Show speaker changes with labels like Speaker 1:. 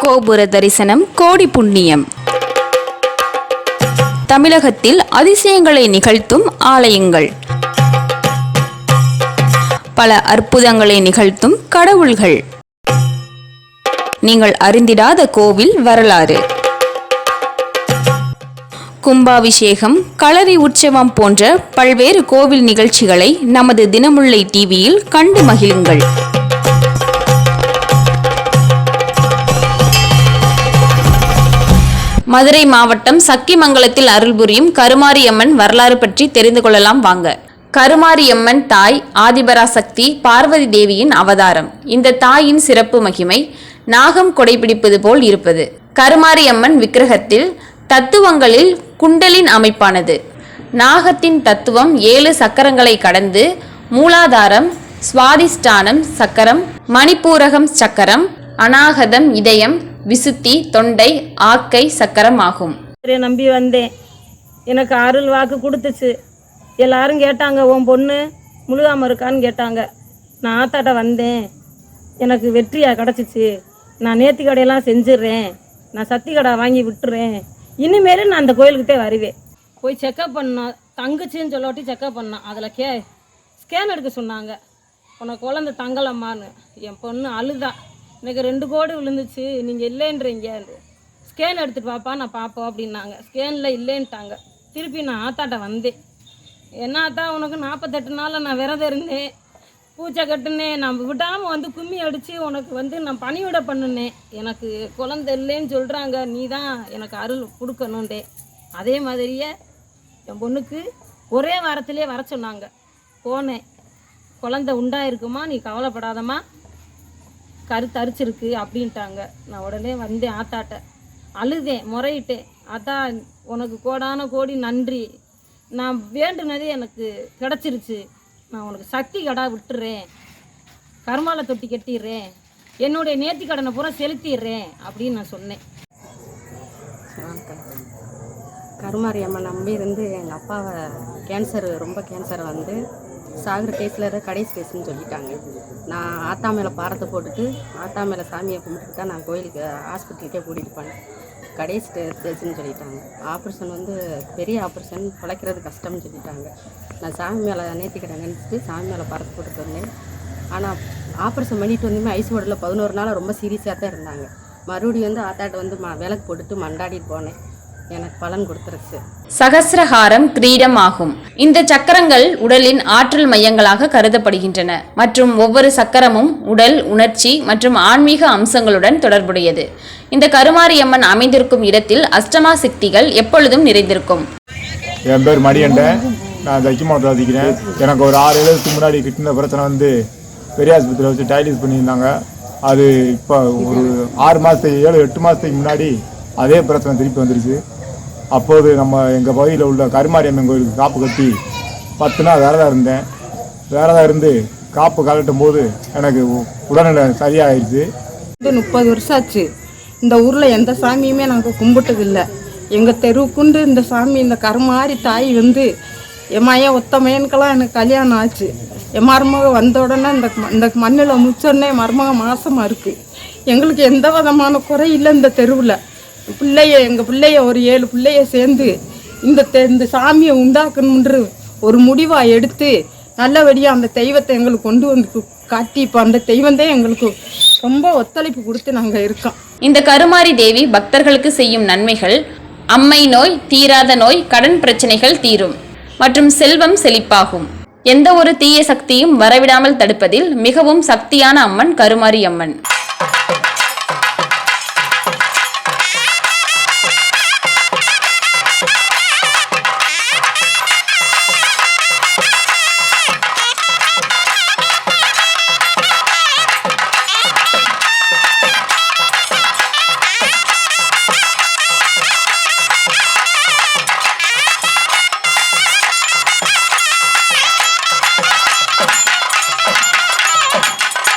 Speaker 1: கோபுர தரிசனம் கோடி புண்ணியம். தமிழகத்தில் அதிசயங்களை நிகழ்த்தும் ஆலயங்கள். பல அற்புதங்களை நிகழ்த்தும் கடவுள்கள். நீங்கள் அறிந்திடாத கோவில் வரலாறு. கும்பாபிஷேகம் களரி உற்சவம் போன்ற பல்வேறு கோவில் நிகழ்ச்சிகளை நமது தினமுல்லை டிவியில் கண்டு மகிழுங்கள். மதுரை மாவட்டம் சக்கிமங்கலத்தில் அருள்புரியும் கருமாரியம்மன் வரலாறு பற்றி தெரிந்து கொள்ளலாம் வாங்க. கருமாரியம்மன் தாய் ஆதிபராசக்தி பார்வதி தேவியின் அவதாரம். இந்த தாயின் சிறப்பு மகிமை நாகம் கொடைபிடிப்பது போல் இருப்பது. கருமாரியம்மன் விக்கிரகத்தில் தத்துவங்களில் குண்டலின் அமைப்பானது. நாகத்தின் தத்துவம் ஏழு சக்கரங்களை கடந்து மூலாதாரம் சுவாதிஷ்டானம் சக்கரம் மணிப்பூரகம் சக்கரம் அநாகதம் இதயம் விசுத்தி தொண்டை ஆக்கை சக்கரம் ஆகும்
Speaker 2: நம்பி வந்தேன். எனக்கு அருள் வாக்கு கொடுத்துச்சு. எல்லாரும் கேட்டாங்க உன் பொண்ணு முழுகாமல் இருக்கான்னு கேட்டாங்க. நான் ஆத்தாட்ட வந்தேன். எனக்கு வெற்றியாக கிடச்சிச்சு. நான் நேத்தி கடையெல்லாம் செஞ்சிடுறேன். நான் சத்தி கடை வாங்கி விட்டுறேன். இனிமேல் நான் அந்த கோயிலுக்கிட்டே வருவேன். போய் செக்கப் பண்ணோம் தங்கச்சின்னு சொல்லாட்டி செக்கப் பண்ணோம் அதில் கே ஸ்கேன் எடுக்க சொன்னாங்க. உனக்கு குழந்தை தங்கலம்மான்னு. என் பொண்ணு அழுதா. எனக்கு ரெண்டு கோடி விழுந்துச்சு நீங்கள் இல்லைன்றீங்க. ஸ்கேன் எடுத்துகிட்டு பாப்பா நான் பார்ப்போம் அப்படின்னாங்க. ஸ்கேனில் இல்லைன்ட்டாங்க. திருப்பி நான் ஆத்தாட்ட வந்தேன். என்ன ஆத்தா உனக்கு நாற்பத்தெட்டு நாளில் நான் விரதம் இருந்தேன். பூச்சை கட்டுனேன். நான் விடாமல் வந்து கும்மி அடித்து உனக்கு வந்து நான் பணிவிட பண்ணுனேன். எனக்கு குழந்த இல்லைன்னு சொல்கிறாங்க நீ தான் எனக்கு அருள் கொடுக்கணுண்டே அதே மாதிரியே என் பொண்ணுக்கு ஒரே வாரத்திலே வர சொன்னாங்க. போனேன். குழந்த உண்டாயிருக்குமா? நீ கவலைப்படாதம்மா. கரு தரிச்சிருக்கு அப்படின்ட்டாங்க. நான் உடனே வந்தேன் ஆத்தாட்ட. அழுதேன் முறையிட்டேன் ஆத்தா உனக்கு கோடான கோடி நன்றி. நான் வேண்டுனதே எனக்கு கிடச்சிருச்சு. நான் உனக்கு சக்தி கடா விட்டுறேன். கருமாலை தொட்டி கட்டிடுறேன். என்னுடைய நேர்த்தி கடனை பூரா செலுத்திடுறேன் அப்படின்னு நான் சொன்னேன்.
Speaker 3: கருமாரி அம்மா நம்பி இருந்து எங்கள் அப்பாவை கேன்சர் ரொம்ப கேன்சர் வந்து சாகுற கேஸில் இருக்க கடைசி கேஸ்னு சொல்லிட்டாங்க. நான் ஆத்தா மேலே பாரத்தை போட்டுட்டு ஆத்தா மேலே சாமியை கும்பிட்டுட்டு தான் நான் கோயிலுக்கு ஹாஸ்பிட்டலுக்கே கூட்டிகிட்டு போனேன். கடைசி ஸ்டேஜ்னு சொல்லிட்டாங்க. ஆப்ரேஷன் வந்து பெரிய ஆப்ரேஷன் பிழைக்கிறது கஷ்டம்னு சொல்லிட்டாங்க. நான் சாமி மேலே நேர்த்திக்கிறேன் நினச்சிட்டு சாமி மேலே பாரத்தை போட்டுட்டு வந்தேன். ஆனால் ஆப்ரேஷன் பண்ணிட்டு வந்துமே ஐஸ் வார்டில் பதினோரு நாள் ரொம்ப சீரியஸாக தான் இருந்தாங்க. மறுபடியும் வந்து ஆத்தாட்ட வந்து ம விளக்கு போட்டுட்டு மண்டாடிட்டு போனேன். எனக்கு பலன் கொடுத்துருச்சு
Speaker 1: சகசிரஹாரம் கிரீடம் ஆகும் இந்த சக்கரங்கள் உடலின் ஆற்றல் மையங்களாக கருதப்படுகின்றன மற்றும் ஒவ்வொரு சக்கரமும் உடல் உணர்ச்சி மற்றும் ஆன்மீக அம்சங்களுடன் தொடர்புடையது. இந்த கருமாரியம்மன் அமைந்திருக்கும் இடத்தில் அஷ்டமா சக்திகள் எப்பொழுதும் நிறைந்திருக்கும்.
Speaker 4: என் பேர் மணிகண்டன் நான் தைக்கமாவட்டத்தில் வசிக்கிறேன். எனக்கு ஒரு ஆறு எழுபதுக்கு முன்னாடி கிட்டின பிரச்சனை வந்து பெரிய ஆஸ்பத்திரியில் வச்சு டயாலிஸ் பண்ணியிருந்தாங்க. அது இப்போ ஒரு ஆறு மாதத்துக்கு ஏழு எட்டு மாதத்துக்கு முன்னாடி அதே பிரச்சனை திருப்பி வந்துருச்சு. அப்போது நம்ம எங்கள் பகுதியில் உள்ள கருமாரியம்மன் கோயிலுக்கு காப்பு கட்டி பத்து நாள் விரதம் இருந்தேன். விரதம் இருந்து காப்பு கலட்டும் போது எனக்கு உடல்நிலை சரியாயிருச்சு.
Speaker 5: வந்து முப்பது வருஷம் ஆச்சு. இந்த ஊரில் எந்த சாமியுமே நாங்கள் கும்பிட்டதில்லை. எங்கள் தெருவுக்குண்டு இந்த சாமி இந்த கருமாரி தாய் வந்து என் மையன் ஒத்த மையனுக்கெல்லாம் எனக்கு கல்யாணம் ஆச்சு. என் மருமக வந்த உடனே இந்த இந்த மண்ணில் முச்சோடனே மருமக மாசமாக இருக்குது எங்களுக்கு எந்த விதமான குறை இல்லை இந்த தெருவில். பிள்ளைய எங்கள் பிள்ளைய ஒரு ஏழு பிள்ளைய சேர்ந்து இந்த தெ- இந்த சாமியை உண்டாக்கணுன்ற ஒரு முடிவாக எடுத்து நல்லபடியாக அந்த தெய்வத்தை எங்களுக்கு கொண்டு வந்து காட்டி இப்போ அந்த தெய்வம் தான் எங்களுக்கு ரொம்ப ஒத்துழைப்பு கொடுத்து நாங்கள் இருக்கோம்.
Speaker 1: இந்த கருமாரி தேவி பக்தர்களுக்கு செய்யும் நன்மைகள் அம்மை நோய் தீராத நோய் கடன் பிரச்சனைகள் தீரும் மற்றும் செல்வம் செழிப்பாகும். எந்த ஒரு தீய சக்தியும் வரவிடாமல் தடுப்பதில் மிகவும் சக்தியான அம்மன் கருமாரி அம்மன்.